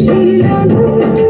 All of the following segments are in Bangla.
ছিল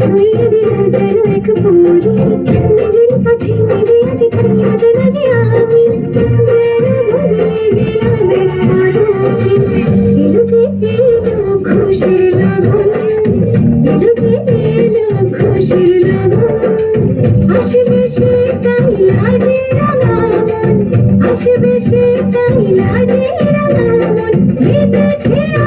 ছড়িয়ে দিলাম যেন এক পুরী নিজের কাছে নিজে আজ হারিয়ে যেন তাই লাজে রাঙামন। বেঁধেছে